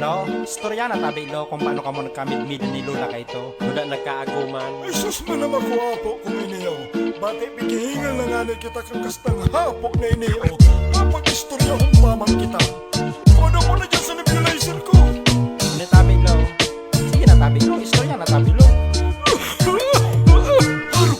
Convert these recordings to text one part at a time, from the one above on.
Lo, istorya na tabi lo kung paano ka mo nagkamid-mid ni Lola kay to. Wala nagkaaguman. Ay sus man naman ko apo kung iniyo. Bati pigihingan na nga na kita kang kastang hapok na iniyo. Kapag istorya kong pamang kita. Kodo mo na dyan sa nebulizer ko. Ni tabi lo. Sige na tabi lo, istorya na tabi lo.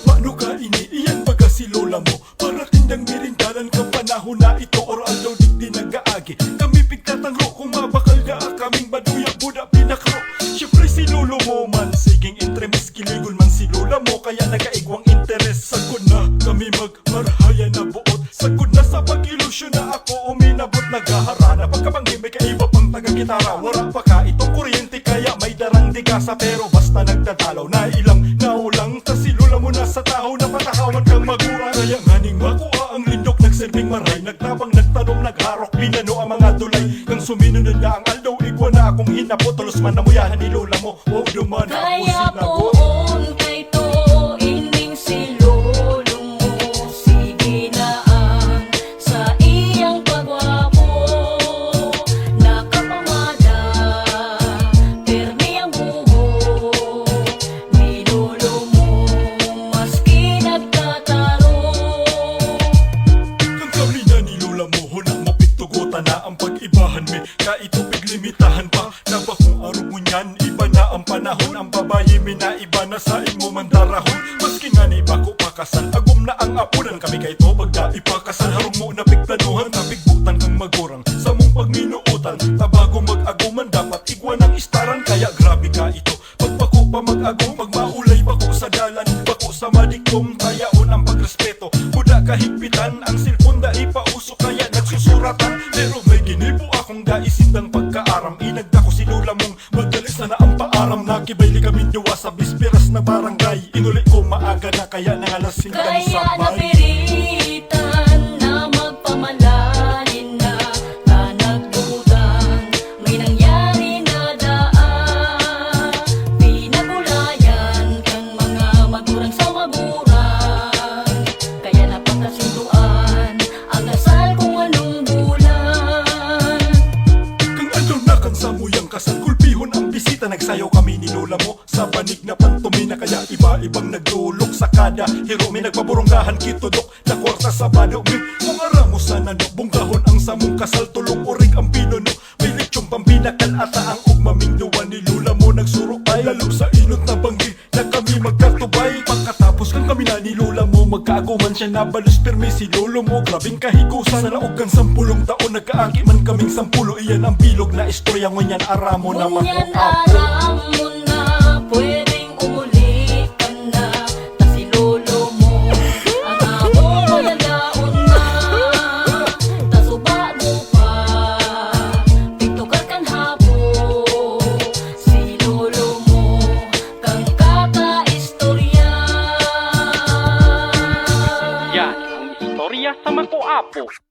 Paano ka ini? Iyan baga si lola mo. Para tindang mirindalan ka panahon na ito or aldaw di nag-aagi. Kami pigtatangro kung mabakal ka kaming baduya buda pinakro. Siyempre si lolo mo man siging entremis kiligol man si lola mo. Kaya nagaigwang interes sagod na kami magmarhaya na buot. Sagod na sa pag-ilusyon na ako uminabot nagaharana pagkabanggi may kaiba pang taga-gitara. Wala pa ka itong kuryente kaya may darang digasa. Pero basta nagdadalaw na ilang naulang. Ta si lola mo na sa tao na patahawan kang magura. Kaya nganing makuha ang lindok nagsilbing maray. Nagtabang nagtanong nagharok binano ang mga dulay. Kang suminunod na ang aldaw igwa na akong hinapot tulos man namuyahan ni lola mo. O duman ako Kaya pa Na ba kung araw mo niyan Iba na ang panahon. Ang babae mi na sa imo mandarahon Maski nga ni bako pakasal Agum na ang apunan. Kami kay to Pagda ipakasal. Harong mo na pigplanuhan Kapigbutan kang magurang. Sa mong pagminuutan Tabago mag-aguman. Dapat igwa ng istaran Kaya grabe ka ito. Pagpako pa mag-agum Pag maulay bako sa dalan. Bako sa madikom Kayaon ang pagrespeto. Kuda kahigpitan Ang silpon da ipauso Kaya nagsusuratan. Pero akong daisindang pagkaaram. Inagda ko si Lola mong Madalis na na ang paaram. Nakibayli kami niwa sa bisperas na barangay. Inuli ko maaga na kaya nangalasing kang Kaya sabay kami ni Lola mo Sa banig na pantumina Kaya iba-ibang nagdulok sa kada Hero may nagpaburunggahan kitudok Na kwarta sa bado mi. Kung aramo sa nano Bunggahon ang samong kasal Tulong orig ang pinuno May lechong pambinakal Ata ang ugmaming duwa ni Lola mo. Nagsuro ay lalo sa inot na banggi Na kami magkatubay. Pagkatapos kang kami na ni Lola mo Magkaaguman siya na balos Permi si Lolo mo. Grabing kahigusan Sa laog kang sampulong taon Nagkaagi man kaming sampulo. Iyan ang bilog na istorya Ngunyan aramo naman Ngunyan ko apo aram mo na Pwedeng Yan ang istorya sa Makuapo.